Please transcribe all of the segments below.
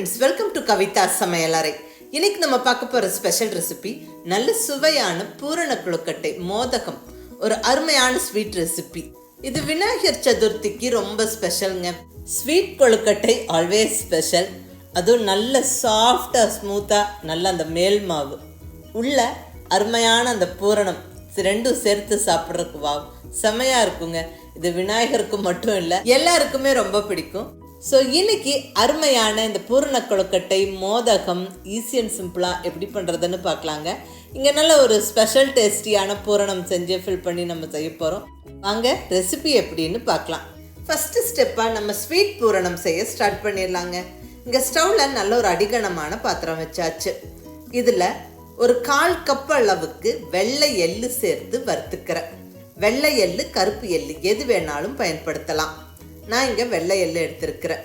Friends welcome to Kavitha சமையலறை இன்னைக்கு நம்ம பார்க்க போகிற ஸ்பெஷல் ரெசிபி நல்ல சுவையான பூரண கொழுக்கட்டை மோதகம். ஒரு அருமையான ஸ்வீட் ரெசிபி இது விநாயகர் சதுர்த்திக்கு ரொம்ப ஸ்பெஷலுங்க ஸ்வீட் கொழுக்கட்டை ஆல்வேஸ் ஸ்பெஷல் அதுவும் நல்ல சாஃப்டாக ஸ்மூத்தாக நல்ல அந்த மேல் மாவு. உள்ள அருமையான அந்த பூரணம். ரெண்டும் சேர்த்து சாப்பிட்றதுக்கு வாவ் செமையாக இருக்குங்க. இது விநாயகருக்கு மட்டும் இல்லை எல்லாருக்குமே ரொம்ப பிடிக்கும். ஸோ இன்னைக்கு அருமையான இந்த பூரண கொழுக்கட்டை மோதகம் ஈஸி அண்ட் சிம்பிளாக எப்படி பண்ணுறதுன்னு பார்க்கலாங்க. இங்கே நல்ல ஒரு ஸ்பெஷல் டேஸ்டியான பூரணம் செஞ்சு ஃபில் பண்ணி நம்ம செய்ய போகிறோம் வாங்க ரெசிபி எப்படின்னு பார்க்கலாம். ஃபஸ்ட்டு ஸ்டெப்பாக நம்ம ஸ்வீட் பூரணம் செய்ய ஸ்டார்ட் பண்ணிடலாங்க. இங்கே ஸ்டவ்வில் நல்ல ஒரு அடிகனமான பாத்திரம் வச்சாச்சு. இதில் ஒரு கால் கப் அளவுக்கு வெள்ளை எள்ளு சேர்த்து வறுத்துக்கிறேன். வெள்ளை எள்ளு கருப்பு எள்ளு எது வேணாலும் பயன்படுத்தலாம். நான் இங்கே வெள்ளை எள்ளு எடுத்திருக்கிறேன்.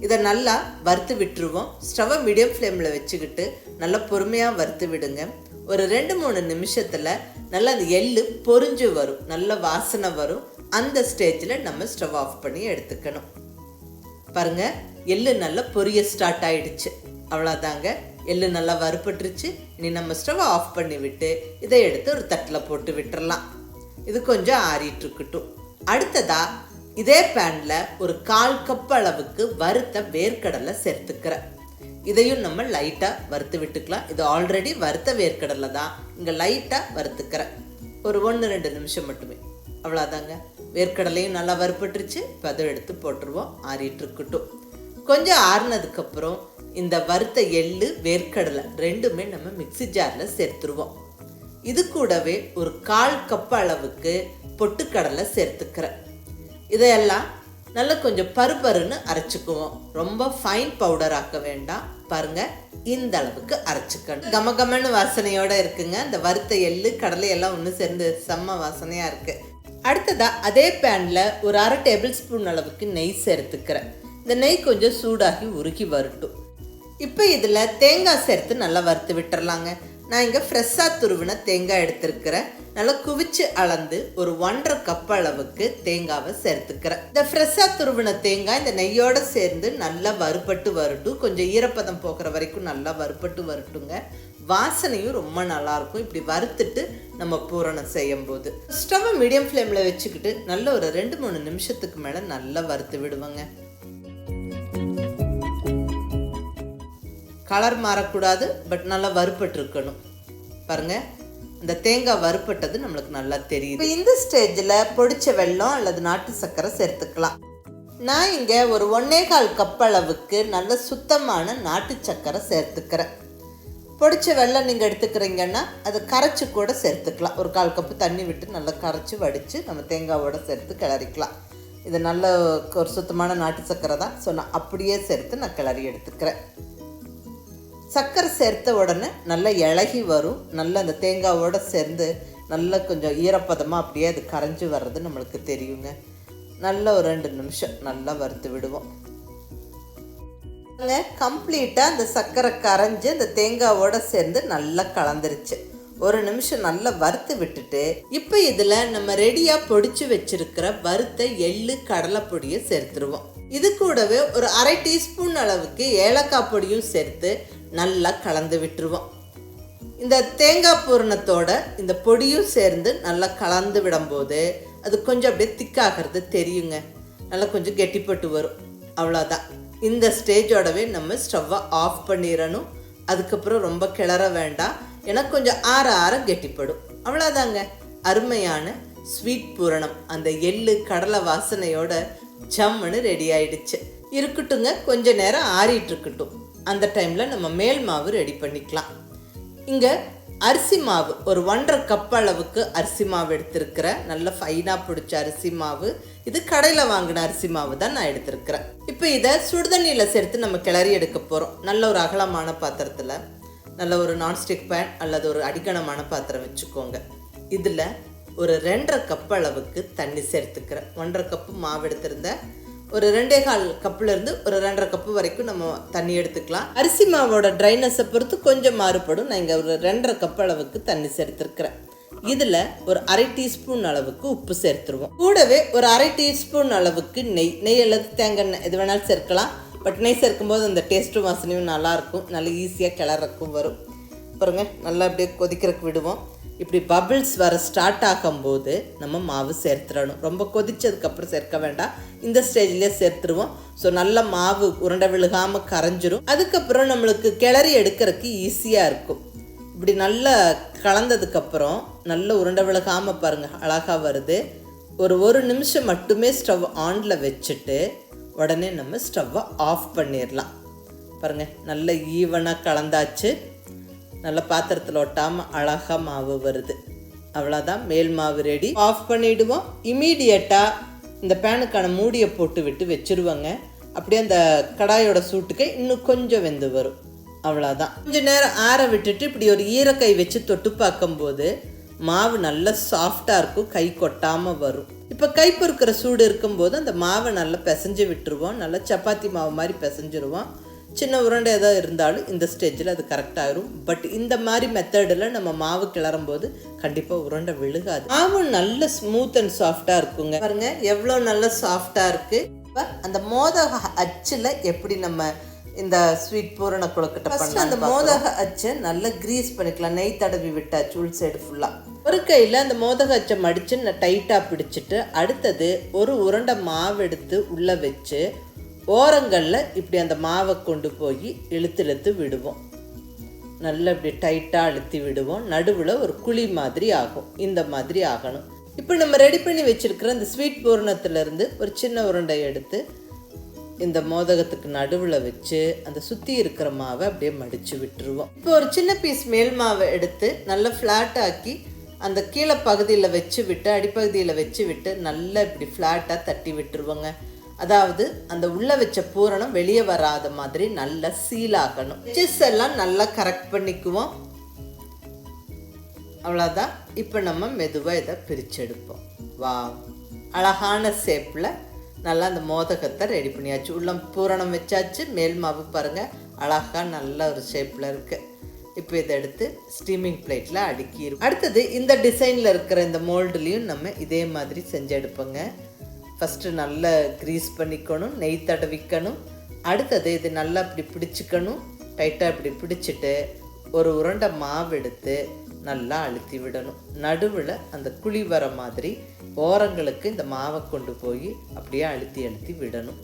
இதை நல்லா வறுத்து விட்டுருவோம். ஸ்டவ்வை மீடியம் ஃப்ளேமில் வச்சுக்கிட்டு நல்லா பொறுமையாக வறுத்து விடுங்க. ஒரு ரெண்டு மூணு நிமிஷத்தில் நல்லா அந்த எள்ளு பொரிஞ்சு வரும். நல்ல வாசனை வரும். அந்த ஸ்டேஜில் நம்ம ஸ்டவ் ஆஃப் பண்ணி எடுத்துக்கணும். பாருங்க எள்ளு நல்லா பொரிய ஸ்டார்ட் ஆகிடுச்சு அவ்வளோதாங்க எள்ளு நல்லா வறுபட்டுருச்சு. இனி நம்ம ஸ்டவ் ஆஃப் பண்ணி விட்டு இதை எடுத்து ஒரு தட்டில் போட்டு விட்டுறலாம். இது கொஞ்சம் ஆறிட்டு இருக்கட்டும். அடுத்ததாக இதே பேனில் ஒரு கால் கப் அளவுக்கு வறுத்த வேர்க்கடலை சேர்த்துக்கிறேன். இதையும் நம்ம லைட்டாக வறுத்து விட்டுக்கலாம். இது ஆல்ரெடி வறுத்த வேர்க்கடலை தான். இங்கே லைட்டாக வறுத்துக்கிறேன். ஒரு ஒன்று ரெண்டு நிமிஷம் மட்டுமே. அவ்வளோதாங்க வேர்க்கடலையும் நல்லா வறுப்பட்டுருச்சு இப்போ அதை எடுத்து போட்டுருவோம். ஆறிட்டு இருக்கட்டும். கொஞ்சம் ஆறுனதுக்கப்புறம் இந்த வறுத்த எள்ளு வேர்க்கடலை ரெண்டுமே நம்ம மிக்ஸி ஜாரில் சேர்த்துருவோம். இது கூடவே ஒரு கால் கப் அளவுக்கு பொட்டுக்கடலை சேர்த்துக்கிறேன். இதையெல்லாம் நல்லா கொஞ்சம் பருப்பருன்னு அரைச்சிக்குவோம். ரொம்ப ஃபைன் பவுடர் ஆக்க வேண்டாம். பாருங்க இந்த அளவுக்கு அரைச்சிக்கணும். கம கமன்னு வாசனையோட இருக்குங்க. இந்த வறுத்த எள்ளு கடலை எல்லாம் ஒன்று சேர்ந்து செம்ம வாசனையா இருக்கு. அடுத்ததா அதே பேனில் ஒரு அரை டேபிள் ஸ்பூன் அளவுக்கு நெய் சேர்த்துக்கிறேன். இந்த நெய் கொஞ்சம் சூடாகி உருகி வரட்டும். இப்போ இதில் தேங்காய் சேர்த்து நல்லா வறுத்து விட்டுறலாங்க. நான் இங்கே ஃப்ரெஷ்ஷாக துருவின தேங்காய் எடுத்திருக்கிறேன். நல்லா குவிச்சு அளந்து ஒரு ஒன்றரை கப் அளவுக்கு தேங்காவை சேர்த்துக்கிறேன். இந்த ஃப்ரெஷ்ஷாக துருவின தேங்காய் இந்த நெய்யோட சேர்ந்து நல்லா வறுபட்டு வரட்டும். கொஞ்சம் ஈரப்பதம் போகிற வரைக்கும் நல்லா வறுபட்டு வரட்டுங்க. வாசனையும் ரொம்ப நல்லாயிருக்கும். இப்படி வறுத்துட்டு நம்ம பூரணம் செய்யும் போது ஸ்டவ்வை மீடியம் ஃப்ளேமில் வச்சுக்கிட்டு நல்ல ஒரு ரெண்டு மூணு நிமிஷத்துக்கு மேலே நல்லா வறுத்து விடுவாங்க. கலர் மாறக்கூடாது பட் நல்லா வறுபட்டு இருக்கணும் பாருங்கள் இந்த தேங்காய் வறுப்பட்டது நம்மளுக்கு நல்லா தெரியும் இப்போ இந்த ஸ்டேஜில் பொடிச்ச வெல்லம் அல்லது நாட்டு சர்க்கரை சேர்த்துக்கலாம். நான் இங்கே ஒரு ஒன்னே கால் கப் அளவுக்கு நல்ல சுத்தமான நாட்டு சர்க்கரை சேர்த்துக்கிறேன். பொடிச்ச வெள்ளம் நீங்கள் எடுத்துக்கிறீங்கன்னா அதை கரைச்சி கூட சேர்த்துக்கலாம். ஒரு கால் கப்பு தண்ணி விட்டு நல்லா கரைச்சி வடித்து நம்ம தேங்காவோட சேர்த்து கிளறிக்கலாம். இது நல்ல ஒரு சுத்தமான நாட்டு சர்க்கரை தான். ஸோ நான் அப்படியே சேர்த்து நான் கிளறி எடுத்துக்கிறேன். சர்க்கரை சேர்த்த உடனே நல்லா இழகி வரும். நல்லா அந்த தேங்காவோடு சேர்ந்து நல்லா கொஞ்சம் ஈரப்பதமாக அப்படியே அது கரைஞ்சி வர்றது நம்மளுக்கு தெரியுங்க. நல்ல ஒரு ரெண்டு நிமிஷம் நல்லா வறுத்து விடுவோம். கம்ப்ளீட்டாக அந்த சர்க்கரை கரைஞ்சி அந்த தேங்காவோட சேர்ந்து நல்லா கலந்துருச்சு. ஒரு நிமிஷம் நல்லா வறுத்து விட்டுட்டு இப்போ இதில் நம்ம ரெடியாக பொடிச்சு வச்சிருக்கிற வறுத்த எள்ளு கடலை பொடியை சேர்த்துருவோம். இது கூடவே ஒரு அரை டீஸ்பூன் அளவுக்கு ஏலக்காய் பொடியும் சேர்த்து நல்லா கலந்து விட்டுருவோம். இந்த தேங்காய் பூரணத்தோட இந்த பொடியும் சேர்ந்து நல்லா கலந்து விடும்போது அது கொஞ்சம் அப்படியே திக்காகிறது தெரியுங்க. நல்லா கொஞ்சம் கெட்டிப்பட்டு வரும். அவ்வளோதான். இந்த ஸ்டேஜோடவே நம்ம ஸ்டவ்வை ஆஃப் பண்ணிடணும். அதுக்கப்புறம் ரொம்ப கிளற வேண்டாம். ஏன்னா கொஞ்சம் ஆற ஆற கெட்டிப்படும். அவ்வளோதாங்க. அருமையான ஸ்வீட் பூரணம். அந்த எள்ளு கடலை வாசனையோட ஜம்முன்னு ரெடி ஆயிடுச்சு. இருக்கட்டுங்க கொஞ்ச நேரம் ஆறிட்டு இருக்கட்டும். அந்த டைமில் நம்ம மேல் மாவு ரெடி பண்ணிக்கலாம். இங்கே அரிசி மாவு ஒரு ஒன்றரை கப் அளவுக்கு அரிசி மாவு எடுத்திருக்கிறேன். நல்ல ஃபைனாக பிடிச்ச அரிசி மாவு. இது கடையில் வாங்கின அரிசி மாவு தான் நான் எடுத்திருக்கிறேன். இப்போ இதை சுடுதண்ணியில் சேர்த்து நம்ம கிளறி எடுக்க போகிறோம் நல்ல ஒரு அகலமான பாத்திரத்தில் நல்ல ஒரு நான்ஸ்டிக் பேன் அல்லது ஒரு அடிக்கணமான பாத்திரம் வச்சுக்கோங்க. இதில் ஒரு ரெண்டரை கப் அளவுக்கு தண்ணி சேர்த்துக்கிறேன். ஒன்றரை கப்பு மாவு எடுத்திருந்தேன். ஒரு ரெண்டே கால் கப்புலேருந்து ஒரு ரெண்டரை கப்பு வரைக்கும் நம்ம தண்ணி எடுத்துக்கலாம். அரிசி மாவோட ட்ரைனஸை பொறுத்து கொஞ்சம் மாறுபடும். நான் இங்கே ஒரு ரெண்டரை கப் அளவுக்கு தண்ணி சேர்த்துருக்குறேன். இதில் ஒரு அரை டீஸ்பூன் அளவுக்கு உப்பு சேர்த்துருவோம். கூடவே ஒரு அரை டீஸ்பூன் அளவுக்கு நெய். நெய் அல்லது தேங்காய் எண்ணெய் எது வேணாலும் சேர்க்கலாம். பட் நெய் சேர்க்கும்போது அந்த டேஸ்ட்டும் வாசனையும் நல்லாயிருக்கும். நல்லா ஈஸியாக கிளறக்கும் வரும். பாருங்க நல்லா அப்படியே கொதிக்கிறக்கு விடுவோம். இப்படி பபிள்ஸ் வர ஸ்டார்ட் ஆகும்போது நம்ம மாவு சேர்த்துடணும். ரொம்ப கொதிச்சதுக்கப்புறம் சேர்க்க வேண்டாம். இந்த ஸ்டேஜ்லேயே சேர்த்துருவோம். ஸோ நல்ல மாவு உருண்டை விழுகாமல் கரைஞ்சிரும். அதுக்கப்புறம் நம்மளுக்கு கிளறி எடுக்கிறதுக்கு ஈஸியாக இருக்கும். இப்படி நல்லா கலந்ததுக்கப்புறம் நல்ல உருண்டை விழுகாமல் பாருங்கள் அழகாக வருது. ஒரு ஒரு நிமிஷம் மட்டுமே ஸ்டவ் ஆனில் வச்சுட்டு உடனே நம்ம ஸ்டவ்வை ஆஃப் பண்ணிடலாம். பாருங்கள் நல்ல ஈவனாக கலந்தாச்சு. நல்ல பாத்திரத்தில் ஒட்டாமல் அழகாக மாவு வருது. அவ்வளோதான் மேல் மாவு ரெடி ஆஃப் பண்ணிவிடுவோம் இமீடியட்டாக இந்த பேனுக்கான மூடியை போட்டு விட்டு வச்சுருவோங்க. அப்படியே அந்த கடாயோட சூட்டுக்கு இன்னும் கொஞ்சம் வெந்து வரும். அவ்வளோதான் கொஞ்சம் நேரம் ஆற விட்டுட்டு இப்படி ஒரு ஈரக்கை வச்சு தொட்டு பார்க்கும்போது மாவு நல்லா சாஃப்டாக இருக்கும். கை கொட்டாமல் வரும். இப்போ கை பொறுக்கிற சூடு இருக்கும்போது அந்த மாவை நல்லா பிசைஞ்சு விட்டுருவோம். நல்லா சப்பாத்தி மாவு மாதிரி பிசைஞ்சிருவோம். சின்ன உருண்டை ஏதாவது இருந்தாலும் இந்த ஸ்டேஜில் அது கரெக்டாகிரும் பட் இந்த மாதிரி மெத்தடில் நம்ம மாவு கிளறும் போது கண்டிப்பாக உருண்டை விழுகாது. மாவு நல்ல ஸ்மூத் அண்ட் சாஃப்டாக இருக்குங்க. பாருங்க எவ்வளோ நல்ல சாஃப்டாக இருக்குது இப்போ அந்த மோதக அச்சில் எப்படி நம்ம இந்த ஸ்வீட் பூரண கொழுக்கட்டை அந்த மோதக அச்சை நல்லா கிரீஸ் பண்ணிக்கலாம். நெய் தடவி விட்டாச்சு உள் சைடு ஃபுல்லாக ஒரு கையில் அந்த மோதக அச்சை மடித்து டைட்டாக பிடிச்சிட்டு அடுத்தது ஒரு உருண்டை மாவு எடுத்து உள்ளே வச்சு ஓரங்களில் இப்படி அந்த மாவை கொண்டு போய் இழுத்து இழுத்து விடுவோம். நல்லா இப்படி டைட்டாக அழுத்தி விடுவோம். நடுவில் ஒரு குழி மாதிரி ஆகும். இந்த மாதிரி ஆகணும். இப்போ நம்ம ரெடி பண்ணி வச்சுருக்கிற இந்த ஸ்வீட் பூரணத்துலேருந்து ஒரு சின்ன உருண்டை எடுத்து இந்த மோதகத்துக்கு நடுவில் வச்சு அந்த சுற்றி இருக்கிற மாவை அப்படியே மடித்து விட்டுருவோம். இப்போ ஒரு சின்ன பீஸ் மேல் மாவை எடுத்து நல்லா ஃப்ளாட் ஆக்கி அந்த கீழே பகுதியில் வச்சு விட்டு அடிப்பகுதியில் வச்சு விட்டு நல்லா இப்படி ஃப்ளாட்டாக தட்டி விட்டுருவோங்க. அதாவது அந்த உள்ளே வச்ச பூரணம் வெளியே வராத மாதிரி நல்லா சீலாகணும் ஜிஸ் எல்லாம் நல்லா கரெக்ட் பண்ணிக்குவோம். அவ்வளோதான் இப்போ நம்ம மெதுவாக இதை பிரிச்செடுப்போம். வா அழகான ஷேப்பில் நல்லா அந்த மோதகத்தை ரெடி பண்ணியாச்சு. உள்ள பூரணம் வச்சாச்சு. மேல் மாவு பாருங்கள் அழகாக நல்ல ஒரு ஷேப்பில் இருக்குது இப்போ இதை எடுத்து ஸ்டீமிங் பிளேட்டில் அடுக்கிடும் அடுத்தது இந்த டிசைனில் இருக்கிற இந்த மோல்டுலேயும் நம்ம இதே மாதிரி செஞ்சு எடுப்போங்க. ஃபஸ்ட்டு நல்லா க்ரீஸ் பண்ணிக்கணும் நெய் தடவிக்கணும். அடுத்தது இது நல்லா இப்படி பிடிச்சிக்கணும். டைட்டாக இப்படி பிடிச்சிட்டு ஒரு உருண்டை மாவு எடுத்து நல்லா அழுத்தி விடணும். நடுவில் அந்த குழி வர மாதிரி ஓரங்களுக்கு இந்த மாவை கொண்டு போய் அப்படியே அழுத்தி அழுத்தி விடணும்.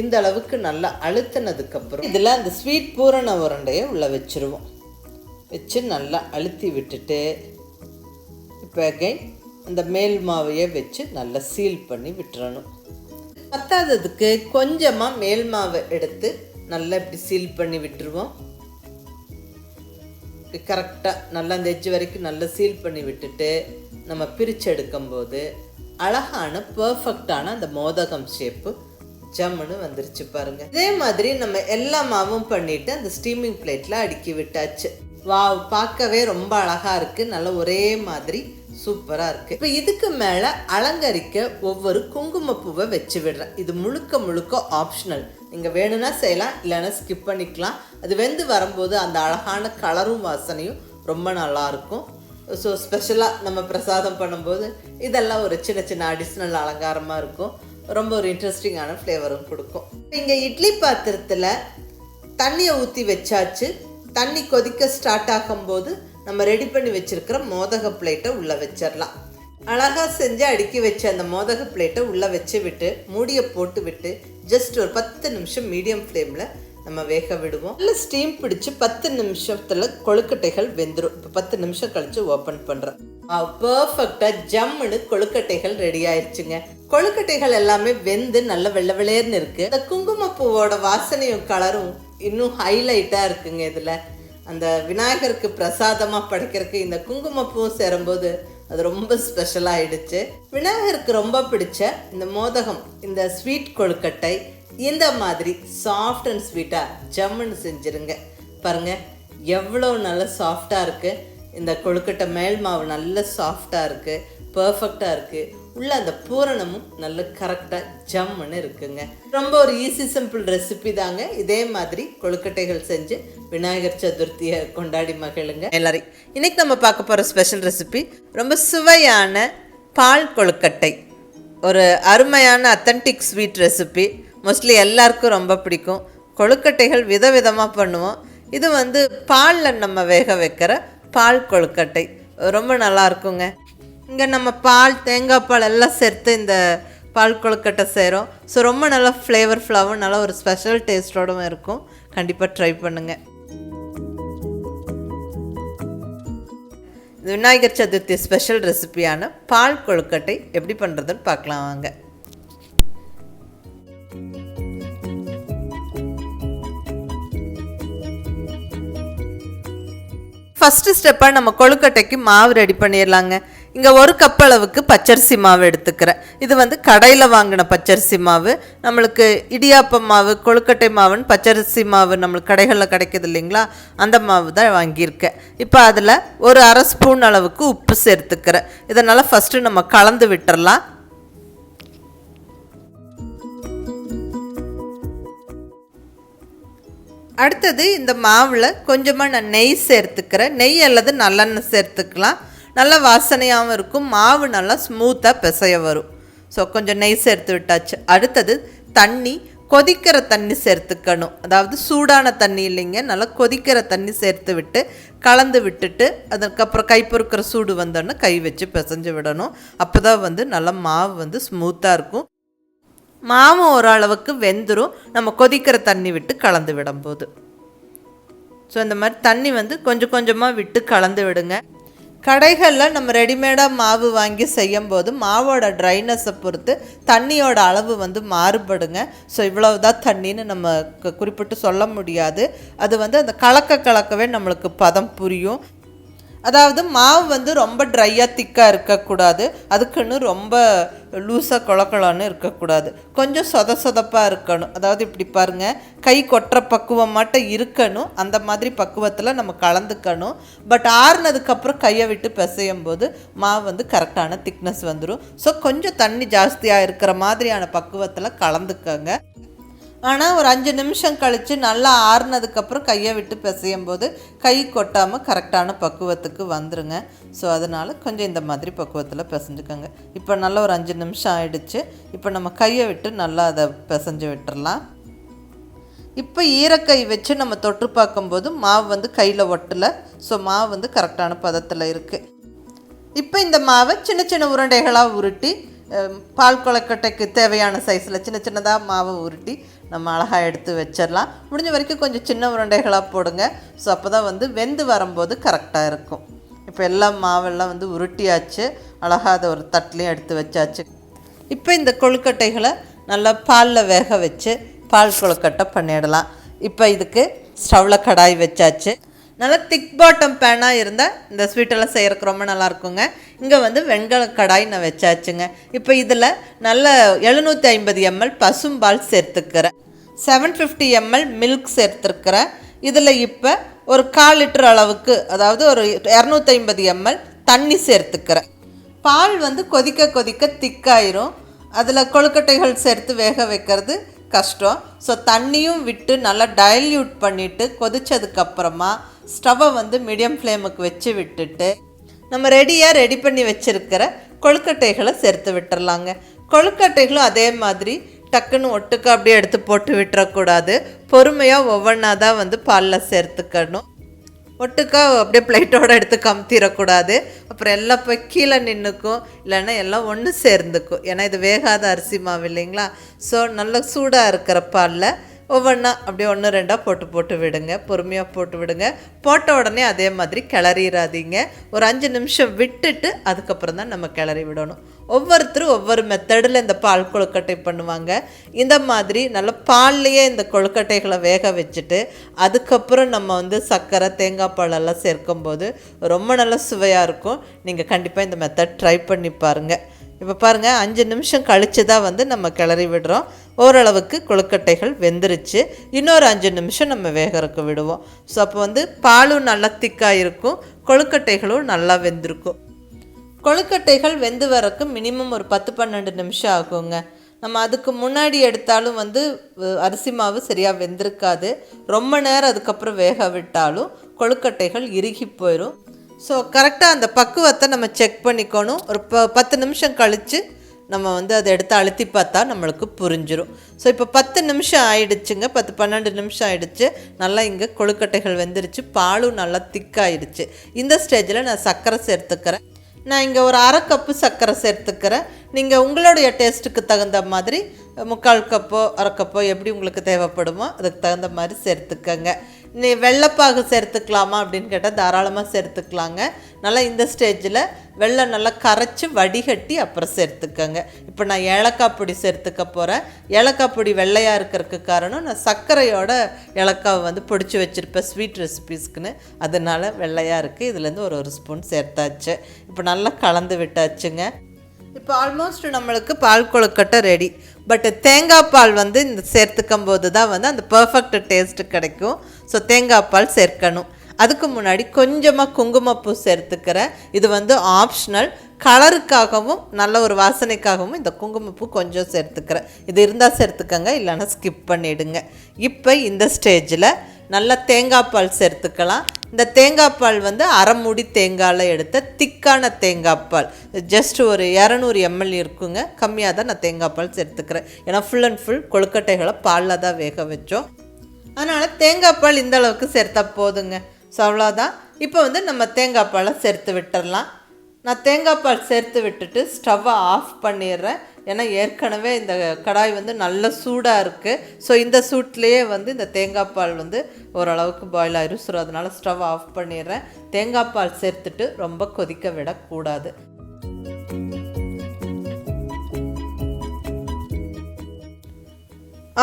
இந்த அளவுக்கு நல்லா அழுத்தினதுக்கப்புறம் இதில் அந்த ஸ்வீட் பூரண உருண்டையை உள்ளே வச்சுருவோம். வச்சு நல்லா அழுத்தி விட்டுட்டு இப்போ அகைன் அந்த மேல் மாவையே வச்சு நல்லா சீல் பண்ணி விட்டுறணும். பத்தாததுக்கு கொஞ்சமாக மேல் மாவை எடுத்து நல்லா இப்படி சீல் பண்ணி விட்டுருவோம். கரெக்டாக நல்லா அந்த எஜ்ஜு வரைக்கும் நல்லா சீல் பண்ணி விட்டுட்டு நம்ம பிரித்து எடுக்கும்போது அழகான பர்ஃபெக்டான அந்த மோதகம் ஷேப்பு ஜம்முன்னு வந்துருச்சு பாருங்க. இதே மாதிரி நம்ம எல்லா மாவும் பண்ணிட்டு அந்த ஸ்டீமிங் பிளேட்டில் அடுக்கி விட்டாச்சு. வா பார்க்கவே ரொம்ப அழகா இருக்கு. நல்லா ஒரே மாதிரி சூப்பராக இருக்கு. இப்போ இதுக்கு மேலே அலங்கரிக்க ஒவ்வொரு குங்குமப்பூவை வச்சு விடுறேன். இது முழுக்க முழுக்க ஆப்ஷனல் நீங்கள் வேணும்னா செய்யலாம் இல்லைன்னா ஸ்கிப் பண்ணிக்கலாம். அது வெந்து வரும்போது அந்த அழகான கலரும் வாசனையும் ரொம்ப நல்லா இருக்கும். ஸோ ஸ்பெஷலாக நம்ம பிரசாதம் பண்ணும்போது இதெல்லாம் ஒரு சின்ன சின்ன அடிஷ்னல் அலங்காரமாக இருக்கும். ரொம்ப ஒரு இன்ட்ரெஸ்டிங்கான ஃப்ளேவரும் கொடுக்கும். இங்கே இட்லி பாத்திரத்தில் தண்ணியை ஊற்றி வச்சாச்சு. தண்ணி கொதிக்க ஸ்டார்ட் ஆகும்போது நம்ம ரெடி பண்ணி வச்சுருக்கிற மோதக பிளேட்டை உள்ளே வச்சிடலாம். அழகாக செஞ்சு அடுக்கி வச்ச அந்த மோதக பிளேட்டை உள்ளே வச்சு விட்டு மூடியை போட்டு விட்டு ஜஸ்ட் ஒரு பத்து நிமிஷம் மீடியம் ஃப்ளேமில் நம்ம வேக விடுவோம். நல்ல ஸ்டீம் பிடிச்சி பத்து நிமிஷத்தில் கொழுக்கட்டைகள் வெந்துடும் இப்போ பத்து நிமிஷம் கழிச்சு ஓப்பன் பண்ணுறோம் பர்ஃபெக்டாக ஜம்முன்னு கொழுக்கட்டைகள் ரெடி ஆயிடுச்சுங்க கொழுக்கட்டைகள் எல்லாமே வெந்து நல்ல வெள்ளை வெள்ளையர்னு இருக்குது இந்த குங்குமப்பூவோட வாசனையும் கலரும் இன்னும் ஹைலைட்டாக இருக்குங்க இதில். அந்த விநாயகருக்கு பிரசாதமாக படைக்கிறதுக்கு இந்த குங்குமப்பூவும் சேரும்போது அது ரொம்ப ஸ்பெஷலாகிடுச்சு விநாயகருக்கு ரொம்ப பிடிச்ச இந்த மோதகம் இந்த ஸ்வீட் கொழுக்கட்டை இந்த மாதிரி சாஃப்ட் அண்ட் ஸ்வீட்டாக ஜம்முன்னு செஞ்சுருங்க. பாருங்கள் எவ்வளோ நல்ல சாஃப்டாக இருக்குது இந்த கொழுக்கட்டை மேல் மாவு நல்ல சாஃப்டாக இருக்குது பர்ஃபெக்டாக இருக்குது உள்ள அந்த பூரணமும் நல்ல கரெக்டாக ஜம்முன்னு இருக்குங்க. ரொம்ப ஒரு ஈஸி சிம்பிள் ரெசிபி தாங்க. இதே மாதிரி கொழுக்கட்டைகள் செஞ்சு விநாயகர் சதுர்த்தியை கொண்டாடி மகிழுங்க. எல்லாரையும். இன்னைக்கு நம்ம பார்க்க போகிற ஸ்பெஷல் ரெசிபி ரொம்ப சுவையான பால் கொழுக்கட்டை. ஒரு அருமையான அத்தன்டிக் ஸ்வீட் ரெசிபி மோஸ்ட்லி எல்லாருக்கும் ரொம்ப பிடிக்கும். கொழுக்கட்டைகள் விதவிதமாக பண்ணுவோம். இது வந்து பாலில் நம்ம வேக வைக்கிற பால் கொழுக்கட்டை. ரொம்ப நல்லா இருக்குங்க. இங்கே நம்ம பால் தேங்காய் பால் எல்லாம் சேர்த்து இந்த பால் கொழுக்கட்டை செய்கிறோம் ஸோ ரொம்ப நல்லா ஃப்ளேவர்ஃபுல்லாகவும் நல்லா ஒரு ஸ்பெஷல் டேஸ்ட்டோடவும் இருக்கும். கண்டிப்பாக ட்ரை பண்ணுங்கள் விநாயகர் சதுர்த்தி ஸ்பெஷல் ரெசிபியான பால் கொழுக்கட்டை எப்படி பண்ணுறதுன்னு பார்க்கலாம் வாங்க. ஃபஸ்ட்டு ஸ்டெப்பாக நம்ம கொழுக்கட்டைக்கு மாவு ரெடி பண்ணிடலாங்க. இங்கே ஒரு கப் அளவுக்கு பச்சரிசி மாவு எடுத்துக்கிறேன். இது வந்து கடையில் வாங்கின பச்சரிசி மாவு. நம்மளுக்கு இடியாப்பம் மாவு கொழுக்கட்டை மாவுன்னு பச்சரிசி மாவு நம்மளுக்கு கடைகளில் கிடைக்கிது இல்லைங்களா? அந்த மாவு தான் வாங்கியிருக்கேன். இப்போ அதில் ஒரு அரை ஸ்பூன் அளவுக்கு உப்பு சேர்த்துக்கிறேன். இதனால் ஃபஸ்ட்டு நம்ம கலந்து விட்டுறலாம். அடுத்தது இந்த மாவில் கொஞ்சமாக நான் நெய் சேர்த்துக்கிறேன். நெய் அல்லது நல்லெண்ணெய் சேர்த்துக்கலாம். நல்ல வாசனையாகவும் இருக்கும் மாவு நல்லா ஸ்மூத்தாக பிசைய வரும். ஸோ கொஞ்சம் நெய் சேர்த்து விட்டாச்சு. அடுத்தது தண்ணி கொதிக்கிற தண்ணி சேர்த்துக்கணும். அதாவது சூடான தண்ணி இல்லைங்க நல்லா கொதிக்கிற தண்ணி சேர்த்து விட்டு கலந்து விட்டுட்டு அதுக்கப்புறம் கை பொறுக்கிற சூடு வந்தோடனே கை வச்சு பிசைஞ்சு விடணும். அப்போ தான் வந்து நல்லா மாவு வந்து ஸ்மூத்தாக இருக்கும். மாவு ஓரளவுக்கு வெந்துடும் நம்ம கொதிக்கிற தண்ணி விட்டு கலந்து விடும்போது. ஸோ இந்த மாதிரி தண்ணி வந்து கொஞ்சம் கொஞ்சமாக விட்டு கலந்து விடுங்க. கடைகளில் நம்ம ரெடிமேடாக மாவு வாங்கி செய்யும் போது மாவோட ட்ரைனஸை பொறுத்து தண்ணியோட அளவு வந்து மாறுபடுங்க. ஸோ இவ்வளவு தான் தண்ணின்னு நம்ம குறிப்பிட்டு சொல்ல முடியாது. அது வந்து அந்த கலக்க கலக்கவே நம்மளுக்கு பதம் புரியும். அதாவது மாவு வந்து ரொம்ப ட்ரையாக திக்காக இருக்கக்கூடாது. அதுக்குன்னு ரொம்ப லூஸாக குளக்குளன்னு இருக்கக்கூடாது. கொஞ்சம் சொத சொதப்பாக இருக்கணும். அதாவது இப்படி பாருங்கள் கை கொட்டுற பக்குவம் மட்டும் இருக்கணும். அந்த மாதிரி பக்குவத்தில் நம்ம கலந்துக்கணும். பட் ஆறுனதுக்கப்புறம் கையை விட்டு பிசையும் போது மாவு வந்து கரெக்டான திக்னஸ் வந்துடும் ஸோ கொஞ்சம் தண்ணி ஜாஸ்தியாக இருக்கிற மாதிரியான பக்குவத்தில் கலந்துக்கங்க. ஆனால் ஒரு அஞ்சு நிமிஷம் கழித்து நல்லா ஆறுனதுக்கப்புறம் கையை விட்டு பிசையும் போது கை கொட்டாமல் கரெக்டான பக்குவத்துக்கு வந்துருங்க. ஸோ அதனால் கொஞ்சம் இந்த மாதிரி பக்குவத்தில் பிசைஞ்சுக்கோங்க. இப்போ நல்லா ஒரு அஞ்சு நிமிஷம் ஆயிடுச்சு. இப்போ நம்ம கையை விட்டு நல்லா அதை பிசைஞ்சு விட்டுடலாம் இப்போ ஈரக்கை வச்சு நம்ம தொட்டு பார்க்கும்போது மாவு வந்து கையில் ஒட்டலை. ஸோ மாவு வந்து கரெக்டான பதத்தில் இருக்குது இப்போ இந்த மாவை சின்ன சின்ன உருண்டைகளாக உருட்டி பால் கொலக்கட்டைக்கு தேவையான சைஸில் சின்ன சின்னதாக மாவை உருட்டி நம்ம அழகாக எடுத்து வச்சிடலாம். முடிஞ்ச வரைக்கும் கொஞ்சம் சின்ன உருண்டைகளாக போடுங்க. ஸோ அப்போ தான் வந்து வெந்து வரும்போது கரெக்டாக இருக்கும். இப்போ எல்லாம் மாவெல்லாம் வந்து உருட்டியாச்சு. அழகாக அதை ஒரு தட்டிலையும் எடுத்து வச்சாச்சு. இப்போ இந்த கொழுக்கட்டைகளை நல்லா பாலில் வேக வச்சு பால் கொழுக்கட்டை பண்ணிடலாம். இப்போ இதுக்கு ஸ்டவ்வில் கடாய் வச்சாச்சு. நல்லா திக் பாட்டம் பேனாக இருந்தால் இந்த ஸ்வீட்டெல்லாம் செய்கிறதுக்கு ரொம்ப நல்லாயிருக்குங்க. இங்கே வந்து வெண்கல கடாய் நான் வச்சாச்சுங்க. இப்போ இதில் நல்ல எழுநூற்றி ஐம்பது எம்எல் பசும்பால் சேர்த்துக்கிறேன். செவன் ஃபிஃப்டி எம்எல் மில்க் சேர்த்துருக்கிறேன். இதில் இப்போ ஒரு கால் லிட்டர் அளவுக்கு அதாவது ஒரு இரநூத்தைம்பது எம்எல் தண்ணி சேர்த்துக்கிறேன். பால் வந்து கொதிக்க கொதிக்க திக்காயிரும் அதில் கொழுக்கட்டைகள் சேர்த்து வேக வைக்கிறது கஷ்டம். ஸோ தண்ணியும் விட்டு நல்லா டைல்யூட் பண்ணிவிட்டு கொதிச்சதுக்கப்புறமா ஸ்டவ்வை வந்து மீடியம் ஃப்ளேமுக்கு வச்சு விட்டுட்டு நம்ம ரெடியாக ரெடி பண்ணி வச்சுருக்கிற கொழுக்கட்டைகளை சேர்த்து விட்டுறலாங்க. கொழுக்கட்டைகளும் அதே மாதிரி டக்குன்னு ஒட்டுக்க அப்படியே எடுத்து போட்டு விட்டுறக்கூடாது. பொறுமையாக ஒவ்வொன்றா தான் வந்து பாலில் சேர்த்துக்கணும். ஒட்டுக்கா அப்படியே பிளேட்டோடு எடுத்து கமுத்திடக்கூடாது. அப்புறம் எல்லாம் போய் கீழே நின்றுக்கும் இல்லைன்னா எல்லாம் ஒன்று சேர்ந்துக்கும். ஏன்னா இது வேகாத அரிசி மாவு இல்லைங்களா? ஸோ நல்ல சூடாக இருக்கிற பாலில் ஒவ்வொன்றா அப்படியே ஒன்று ரெண்டாக போட்டு போட்டு விடுங்க. பொறுமையாக போட்டு விடுங்க. போட்ட உடனே அதே மாதிரி கிளறிடாதீங்க ஒரு அஞ்சு நிமிஷம் விட்டுட்டு அதுக்கப்புறம் தான் நம்ம கிளறி விடணும். ஒவ்வொருத்தரும் ஒவ்வொரு மெத்தடில் இந்த பால் கொழுக்கட்டை பண்ணுவாங்க. இந்த மாதிரி நல்ல பால்லையே இந்த கொழுக்கட்டைகளை வேக வச்சுட்டு அதுக்கப்புறம் நம்ம வந்து சர்க்கரை தேங்காய் பாலெல்லாம் சேர்க்கும்போது ரொம்ப நல்ல சுவையாக இருக்கும். நீங்கள் கண்டிப்பாக இந்த மெத்தட் ட்ரை பண்ணி பாருங்கள் இப்போ பாருங்கள் அஞ்சு நிமிஷம் கழித்து தான் வந்து நம்ம கிளறி விடுறோம். ஓரளவுக்கு கொழுக்கட்டைகள் வெந்துருச்சு. இன்னொரு அஞ்சு நிமிஷம் நம்ம வேகறக்கு விடுவோம். ஸோ அப்போ வந்து பாலும் நல்லா திக்காக இருக்கும் கொழுக்கட்டைகளும் நல்லா வெந்திருக்கும். கொழுக்கட்டைகள் வெந்து வரக்கு மினிமம் ஒரு பத்து பன்னெண்டு நிமிஷம் ஆகுங்க. நம்ம அதுக்கு முன்னாடி எடுத்தாலும் வந்து அரிசி மாவு சரியாக வெந்திருக்காது. ரொம்ப நேரம் அதுக்கப்புறம் வேக விட்டாலும் கொழுக்கட்டைகள் இறுகி போயிடும் ஸோ கரெக்டாக அந்த பக்குவத்தை நம்ம செக் பண்ணிக்கணும். ஒரு ப பத்து நிமிஷம் கழித்து நம்ம வந்து அதை எடுத்து அழுத்தி பார்த்தா நம்மளுக்கு புரிஞ்சிடும் ஸோ இப்போ பத்து நிமிஷம் ஆயிடுச்சுங்க. பத்து பன்னெண்டு நிமிஷம் ஆயிடுச்சு. நல்லா இங்கே கொழுக்கட்டைகள் வெந்துருச்சு. பாலும் நல்லா திக்காயிடுச்சு இந்த ஸ்டேஜில் நான் சர்க்கரை சேர்த்துக்கிறேன். நான் இங்கே ஒரு அரை கப்பு சர்க்கரை சேர்த்துக்கிறேன். நீங்கள் உங்களுடைய டேஸ்ட்டுக்கு தகுந்த மாதிரி முக்கால் கப்போ அரை கப்போ எப்படி உங்களுக்கு தேவைப்படுமோ அதுக்கு தகுந்த மாதிரி சேர்த்துக்கங்க. நீ வெள்ளைப்பாகு சேர்த்துக்கலாமா அப்படின்னு கேட்டால் தாராளமாக சேர்த்துக்கலாங்க நல்லா இந்த ஸ்டேஜில் வெள்ளை நல்லா கரைச்சி வடிகட்டி அப்புறம் சேர்த்துக்கோங்க இப்போ நான் ஏலக்காய் பொடி சேர்த்துக்க போகிறேன் ஏலக்காய் பொடி வெள்ளையாக இருக்கிறதுக்கு காரணம் நான் சர்க்கரையோட ஏலக்காவை வந்து பொடிச்சு வச்சுருப்பேன் ஸ்வீட் ரெசிபீஸ்க்குன்னு. அதனால வெள்ளையாக இருக்குது இதுலேருந்து ஒரு ஒரு ஸ்பூன் சேர்த்தாச்சு. இப்போ நல்லா கலந்து விட்டாச்சுங்க. இப்போ ஆல்மோஸ்ட் நம்மளுக்கு பால் கொழுக்கட்டை ரெடி பட் தேங்காய் பால் வந்து இந்த சேர்த்துக்கும் போது தான் வந்து அந்த பர்ஃபெக்ட் டேஸ்ட்டு கிடைக்கும். ஸோ தேங்காய் பால் சேர்க்கணும். அதுக்கு முன்னாடி கொஞ்சமாக குங்குமப்பூ சேர்த்துக்கிறேன் இது வந்து ஆப்ஷனல் கலருக்காகவும் நல்ல ஒரு வாசனைக்காகவும் இந்த குங்குமப்பூ கொஞ்சம் சேர்த்துக்கிறேன் இது இருந்தால் சேர்த்துக்கங்க இல்லைன்னா ஸ்கிப் பண்ணிவிடுங்க இப்போ இந்த ஸ்டேஜில் நல்லா தேங்காய் பால் சேர்த்துக்கலாம். இந்த தேங்காய் பால் வந்து அரை மூடி தேங்காயில் எடுத்த திக்கான தேங்காய் பால். ஜஸ்ட் ஒரு இரநூறு எம்எல் இருக்குங்க. கம்மியாக தான் நான் தேங்காய் பால் சேர்த்துக்கிறேன். ஏன்னா ஃபுல் அண்ட் ஃபுல் கொழுக்கட்டைகளை பாலில் தான் வேக வச்சோம். அதனால் தேங்காய் பால் இந்த அளவுக்கு சேர்த்தா போதுங்க. ஸோ அவ்வளோதான். இப்போ வந்து நம்ம தேங்காய் பாலை சேர்த்து விட்டுடலாம் நான் தேங்காய் பால் சேர்த்து விட்டுட்டு ஸ்டவ்வை ஆஃப் பண்ணிடுறேன். ஏன்னா ஏற்கனவே இந்த கடாய் வந்து நல்ல சூடாக இருக்குது ஸோ இந்த சூட்லேயே வந்து இந்த தேங்காய் பால் வந்து ஓரளவுக்கு பாயில் ஆயிரும். ஸோ அதனால் ஸ்டவ் ஆஃப் பண்ணிடுறேன். தேங்காய் பால் சேர்த்துட்டு ரொம்ப கொதிக்க விடக்கூடாது.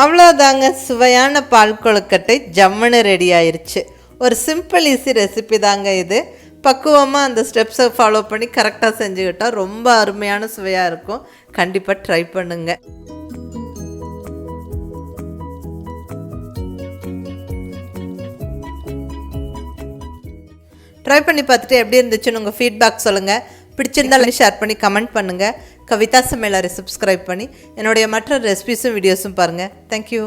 அவ்வளோதாங்க. சுவையான பால் கொழுக்கட்டை ஜம்முன்னு ரெடி ஆயிடுச்சு ஒரு சிம்பிள் ஈஸி ரெசிபி தாங்க இது. பக்குவமாக அந்த ஸ்டெப்ஸை ஃபாலோ பண்ணி கரெக்டாக செஞ்சுக்கிட்டால் ரொம்ப அருமையான சுவையாக இருக்கும். கண்டிப்பாக ட்ரை பண்ணுங்கள் ட்ரை பண்ணி பார்த்துட்டு எப்படி இருந்துச்சுன்னு உங்கள் ஃபீட்பேக் சொல்லுங்கள் பிடிச்சிருந்தாலும் ஷேர் பண்ணி கமெண்ட் பண்ணுங்கள் கவிதா சமையலரை சப்ஸ்கிரைப் பண்ணி என்னுடைய மற்ற ரெசிபிஸும் வீடியோஸும் பாருங்கள் தேங்க்யூ